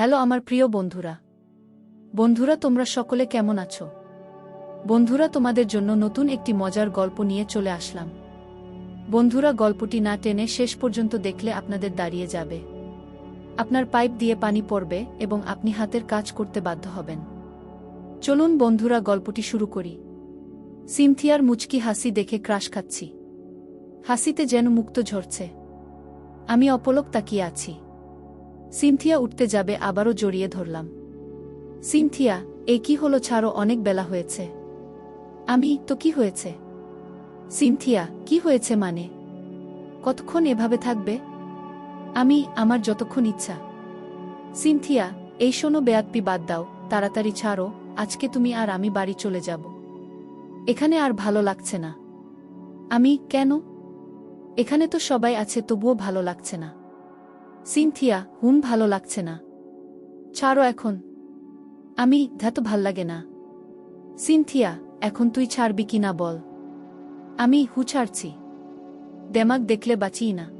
Hello আমার প্রিয় বন্ধুরা। বন্ধুরা, তোমরা সকলে কেমন আছো? বন্ধুরা, তোমাদের জন্য নতুন একটি মজার গল্প নিয়ে চলে আসলাম। বন্ধুরা, গল্পটি না টেনে শেষ পর্যন্ত দেখলে আপনাদের দাঁড়িয়ে যাবে। আপনার পাইপ দিয়ে পানি পড়বে এবং আপনি হাতের কাজ করতে বাধ্য হবেন। চলুন বন্ধুরা, গল্পটি শুরু করি। সিনথিয়ার মুচকি হাসি দেখে ক্রাশ খাচ্ছি। হাসিতে যেন মুক্ত ঝরছে। আমি অপলক তাকিয়ে আছি। সিনথিয়া উঠতে যাবে, আবারও জড়িয়ে ধরলাম। সিনথিয়া, এ কি হলো ছাড়ো, অনেক বেলা হয়েছে। আমি, তো কি হয়েছে? সিনথিয়া, কি হয়েছে মানে? কতক্ষণ এভাবে থাকবে? আমি, আমার যতক্ষণ ইচ্ছা। সিনথিয়া, এই শোনো বেয়াতপি বাদ দাও, তাড়াতাড়ি ছাড়ো, আজকে তুমি আর আমি বাড়ি চলে যাব। এখানে আর ভালো লাগছে না। আমি, কেন? এখানে তো সবাই আছে, তবুও ভালো লাগছে না। সিনথিয়া হুম ভালো লাগছে না। ছাড়ো এখন। আমি ধ্যাত ভালো লাগে না। সিনথিয়া, এখন তুই ছাড়বি কি না বল। আমি, হু ছাড়ছি। দেমাগ দেখলে বাঁচিই না।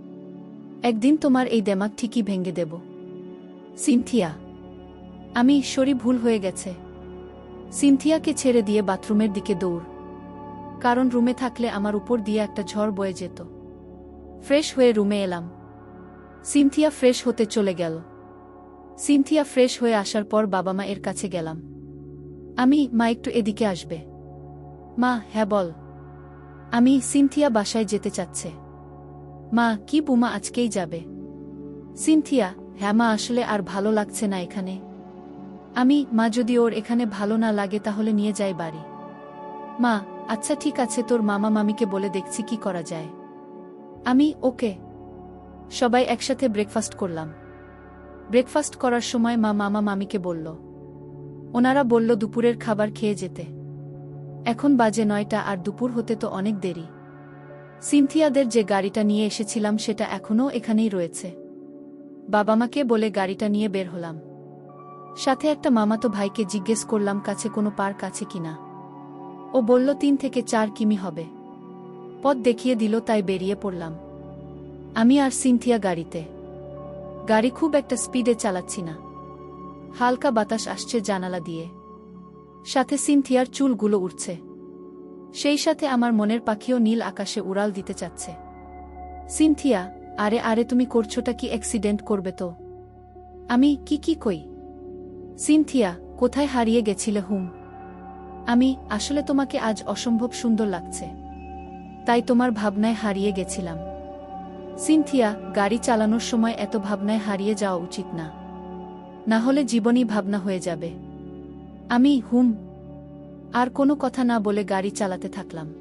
একদিন তোমার এই দেমাগ ঠিকই ভেঙে দেব। সিনথিয়া। আমি শরী ভুল হয়ে গেছে। সিনথিয়াকে ছেড়ে দিয়ে বাথরুমের দিকে দৌড়। কারণ রুমে থাকলে আমার উপর দিয়ে একটা ঝড় বয়ে যেত। ফ্রেশ হয়ে রুমে এলাম। সিনথিয়া ফ্রেশ হতে চলে গেল। সিনথিয়া ফ্রেশ হয়ে আসার পর বাবা মা এর কাছে গেলাম। আমি, মা একটু এদিকে আসবে। মা হ্যাঁ বল। আমি সিনথিয়া বাসায় যেতে চাচ্ছে। মা, কি বুমা আজকেই যাবে? সিনথিয়া হ্যাঁ মা, আসলে আর ভালো লাগছে না এখানে। আমি, মা যদি ওর এখানে ভালো না লাগে তাহলে নিয়ে যাই বাড়ি। মা আচ্ছা ঠিক আছে, তোর মামা মামিকে বলে দেখছি কি করা যায়। আমি, ওকে সবাই একসাথে ব্রেকফাস্ট করলাম। ব্রেকফাস্ট করার সময় মা মামা মামিকে বলল, ওনারা বলল দুপুরের খাবার খেয়ে যেতে। এখন বাজে নয়টা আর দুপুর হতে তো অনেক দেরি। সিনথিয়াদের যে গাড়িটা নিয়ে এসেছিলাম সেটা এখনও এখানেই রয়েছে। বাবা মাকে বলে গাড়িটা নিয়ে বের হলাম। সাথে একটা মামাতো ভাইকে জিজ্ঞেস করলাম, কাছে কোনো পার্ক আছে কিনা ও বলল, তিন থেকে চার কিমি হবে। পথ দেখিয়ে দিল, তাই বেরিয়ে পড়লাম। আমি আর সিনথিয়া গাড়িতে। গাড়ি খুব একটা স্পিডে চালাচ্ছি না। হালকা বাতাস আসছে জানালা দিয়ে। সাথে সিনথিয়ার চুলগুলো উঠছে সেই সাথে আমার মনের পাখিও নীল আকাশে উড়াল দিতে চাচ্ছে। সিনথিয়া, আরে আরে তুমি করছোটা কি অ্যাক্সিডেন্ট করবে তো? আমি, কি কি কই? সিনথিয়া, কোথায় হারিয়ে গেছিলে হুম? আমি, আসলে তোমাকে আজ অসম্ভব সুন্দর লাগছে। তাই তোমার ভাবনায় হারিয়ে গেছিলাম। সিনথিয়া, গাড়ি চালানোর সময় এত ভাবনায় হারিয়ে যাওয়া উচিত না। না হলে জীবনই ভাবনা হয়ে যাবে। আমি, হুম, আর কোনো কথা না বলে গাড়ি চালাতে থাকলাম।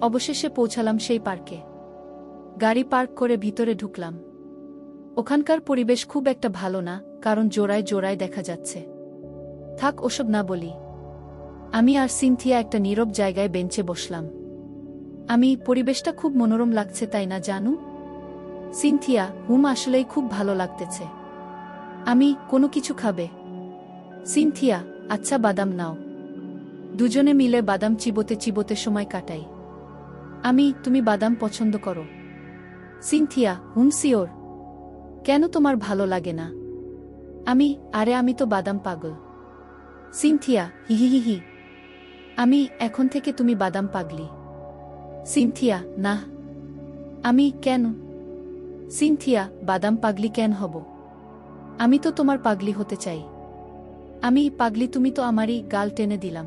অবশেষে পৌঁছালাম সেই পার্কে। গাড়ি পার্ক করে ভিতরে ঢুকলাম। ওখানকার পরিবেশ খুব একটা ভালো না, কারণ জোড়ায় জোড়ায় দেখা যাচ্ছে। থাক, ওসব না বলি। আমি আর সিনথিয়া একটা নীরব জায়গায় বেঞ্চে বসলাম। আমি, পরিবেশটা খুব মনোরম লাগছে তাই না, জানু? সিনথিয়া, হুম আসলেই খুব ভালো লাগতেছে। আমি, কোনো কিছু খাবে। সিনথিয়া আচ্ছা বাদাম নাও। দুজনে মিলে বাদাম চিবোতে চিবোতে সময় কাটাই। আমি, তুমি বাদাম পছন্দ করো। সিনথিয়া, হুম সিওর কেন তোমার ভালো লাগে না? আমি, আরে আমি তো বাদাম পাগল। সিনথিয়া হিহিহিহি আমি, এখন থেকে তুমি বাদাম পাগলি। সিনথিয়া, না। আমি, কেন? সিনথিয়া, বাদাম পাগলি কেন হব? আমি তো তোমার পাগলি হতে চাই। আমি পাগলি, তুমি তো আমারই গাল টেনে দিলাম।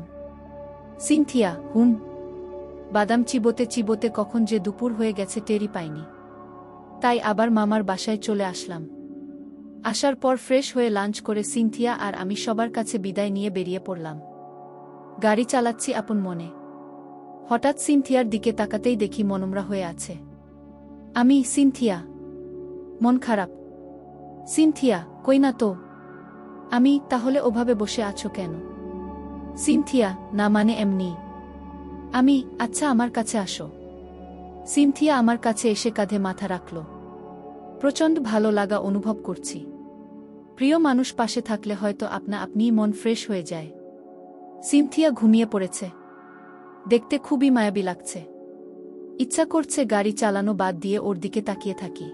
সিনথিয়া, হুম। বাদাম চিবোতে চিবোতে কখন যে দুপুর হয়ে গেছে টেরি পাইনি। তাই আবার মামার বাসায় চলে আসলাম। আসার পর ফ্রেশ হয়ে লাঞ্চ করে সিনথিয়া আর আমি সবার কাছে বিদায় নিয়ে বেরিয়ে পড়লাম। গাড়ি চালাচ্ছি আপন মনে। হঠাৎ সিনথিয়ার দিকে তাকাতেই দেখি মনমরা হয়ে আছে। আমি, সিনথিয়া মন খারাপ। সিনথিয়া, কই না তো? আমি তাহলে ওভাবে বসে আছো কেন? সিনথিয়া, না মানে এমনি। আমি আচ্ছা আমার কাছে আসো। সিনথিয়া আমার কাছে এসে কাঁধে মাথা রাখল। প্রচণ্ড ভালো লাগা অনুভব করছি। প্রিয় মানুষ পাশে থাকলে হয়তো আপনা আপনিই মন ফ্রেশ হয়ে যায়। সিনথিয়া ঘুমিয়ে পড়েছে। দেখতে খুবই মায়াবী লাগছে। ইচ্ছা করছে গাড়ি চালানো বাদ দিয়ে ওর দিকে তাকিয়ে থাকি।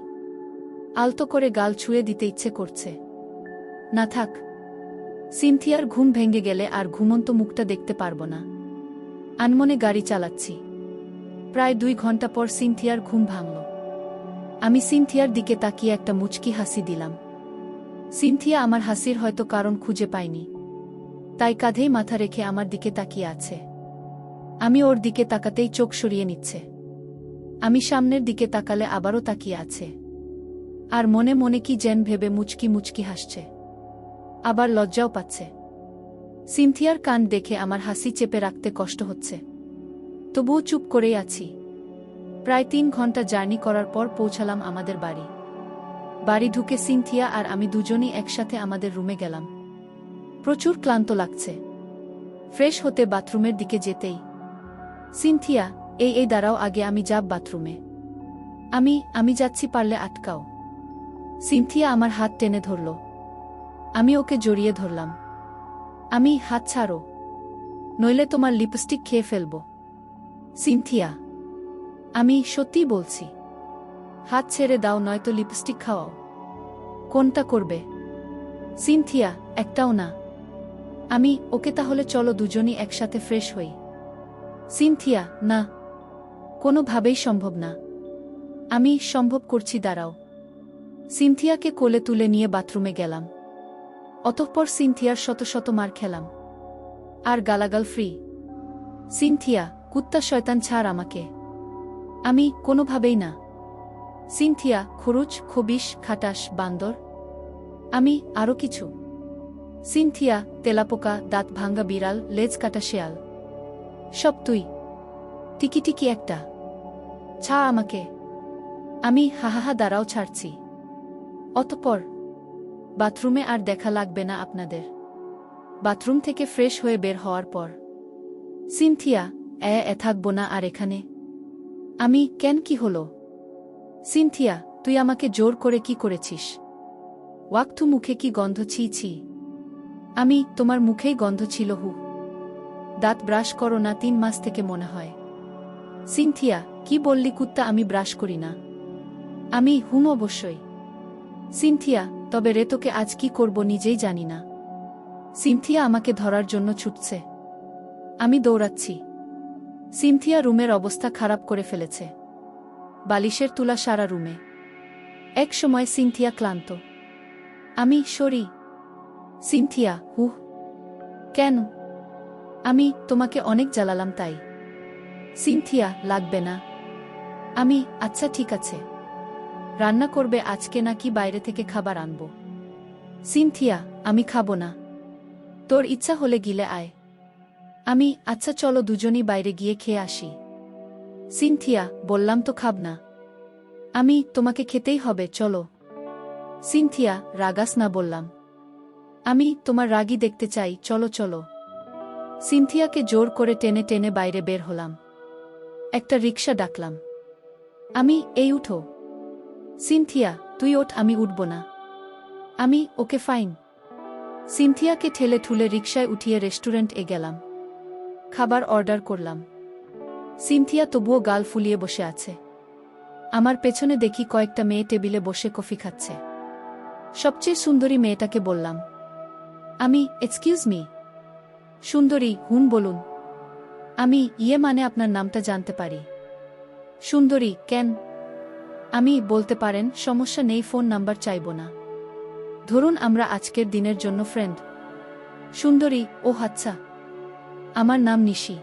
আলতো করে গাল ছুঁয়ে দিতে ইচ্ছে করছে। না থাক। সিনথিয়ার ঘুম ভেঙে গেলে আর ঘুমন্ত মুখটা দেখতে পারব না। আনমনে গাড়ি চালাচ্ছি। প্রায় দুই ঘণ্টা পর সিনথিয়ার ঘুম ভাঙল। আমি সিনথিয়ার দিকে তাকিয়ে একটা মুচকি হাসি দিলাম। সিনথিয়া আমার হাসির হয়তো কারণ খুঁজে পায়নি। তাই কাঁধেই মাথা রেখে আমার দিকে তাকিয়ে আছে। আমি ওর দিকে তাকাতেই চোখ সরিয়ে নিচ্ছে। আমি সামনের দিকে তাকালে আবারও তাকিয়ে আছে। আর মনে মনে কি যেন ভেবে মুচকি মুচকি হাসছে। আবার লজ্জাও পাচ্ছে। সিনথিয়ার কান দেখে আমার হাসি চেপে রাখতে কষ্ট হচ্ছে। তবুও চুপ করেই আছি। প্রায় তিন ঘণ্টা জার্নি করার পর পৌঁছালাম আমাদের বাড়ি। বাড়ি ঢুকে সিনথিয়া আর আমি দুজনই একসাথে আমাদের রুমে গেলাম। প্রচুর ক্লান্ত লাগছে। ফ্রেশ হতে বাথরুমের দিকে যেতেই। সিনথিয়া, এই এই, দাঁড়াও, আগে আমি যাব বাথরুমে। আমি আমি যাচ্ছি পারলে আটকাও। সিনথিয়া আমার হাত টেনে ধরল। আমি ওকে জড়িয়ে ধরলাম। আমি, হাত ছাড়ো। নইলে তোমার লিপস্টিক খেয়ে ফেলব। সিনথিয়া আমি সত্যিই বলছি। হাত ছেড়ে দাও, নয়তো লিপস্টিক খাওয়াও। কোনটা করবে? সিনথিয়া একটাও না। আমি, ওকে তাহলে চলো দুজনই একসাথে ফ্রেশ হই। সিনথিয়া না। কোনোভাবেই সম্ভব না। আমি, সম্ভব করছি, দাঁড়াও। সিনথিয়াকে কোলে তুলে নিয়ে বাথরুমে গেলাম। অতঃপর সিনথিয়ার শত শত মার খেলাম। আর গালাগাল ফ্রি। সিনথিয়া, কুত্তা শয়তান ছাড় আমাকে। আমি কোনোভাবেই না। সিনথিয়া, খরুচ খবিস খাটাস বান্দর। আমি আরও কিছু। সিনথিয়া, তেলাপোকা, দাঁত ভাঙ্গা বিড়াল, লেজ কাটা শেয়াল। সব তুই। টিকি টিকি একটা। ছা আমাকে। আমি হাহাহা দাঁড়াও ছাড়ছি। অতপর, বাথরুমে আর দেখা লাগবে না আপনাদের। বাথরুম থেকে ফ্রেশ হয়ে বের হওয়ার পর। সিনথিয়া, এ এ থাকব না আর এখানে। আমি, কেন কি হলো? সিনথিয়া, তুই আমাকে জোর করে কি করেছিস? ওয়াক্তু মুখে কি গন্ধ ছি ছি। আমি, তোমার মুখেই গন্ধ ছিল হু। দাঁত ব্রাশ করো না তিন মাস থেকে মনে হয়। সিনথিয়া, কি বললি কুত্তা আমি ব্রাশ করি না। আমি, হুম অবশ্যই। সিনথিয়া, তবে রেতোকে আজ কি করব নিজেই জানি না। সিনথিয়া আমাকে ধরার জন্য ছুটছে। আমি দৌড়াচ্ছি। সিনথিয়া রুমের অবস্থা খারাপ করে ফেলেছে। বালিশের তুলা সারা রুমে। এক সময় সিনথিয়া ক্লান্ত। আমি, সরি। সিনথিয়া, হুহ। কেন? আমি তোমাকে অনেক জ্বালালাম তাই। সিনথিয়া, লাগবে না। আমি আচ্ছা ঠিক আছে। রান্না করবে আজকে নাকি বাইরে থেকে খাবার আনব। সিনথিয়া, আমি খাব না। তোর ইচ্ছা হলে গিলে আয়। আমি আচ্ছা চলো দুজনই বাইরে গিয়ে খেয়ে আসি। সিনথিয়া, বললাম তো খাব না। আমি, তোমাকে খেতেই হবে, চলো। সিনথিয়া, রাগাস না বললাম। আমি, তোমার রাগই দেখতে চাই, চলো চলো। সিনথিয়াকে জোর করে টেনে টেনে বাইরে বের হলাম। একটা রিক্সা ডাকলাম। আমি, এই উঠো। সিনথিয়া, তুই ওঠ, আমি উঠব না। আমি, ওকে ফাইন। সিনথিয়াকে ঠেলে ঠুলে রিকশায় উঠিয়ে রেস্টুরেন্ট এ গেলাম। খাবার অর্ডার করলাম। সিনথিয়া তবুও গাল ফুলিয়ে বসে আছে। আমার পেছনে দেখি কয়েকটা মেয়ে টেবিলে বসে কফি খাচ্ছে। সবচেয়ে সুন্দরী মেয়েটাকে বললাম, আমি এক্সকিউজ মি সুন্দরী হুন বলুন। আমি ইয়ে মানে আপনার নামটা জানতে পারি। সুন্দরী, কেন? আমি বলতে পারেন, সমস্যা নেই, ফোন নাম্বার চাইব না। ধরুন আমরা আজকের দিনের জন্য ফ্রেন্ড সুন্দরী, ও আচ্ছা। আমার নাম নিশি।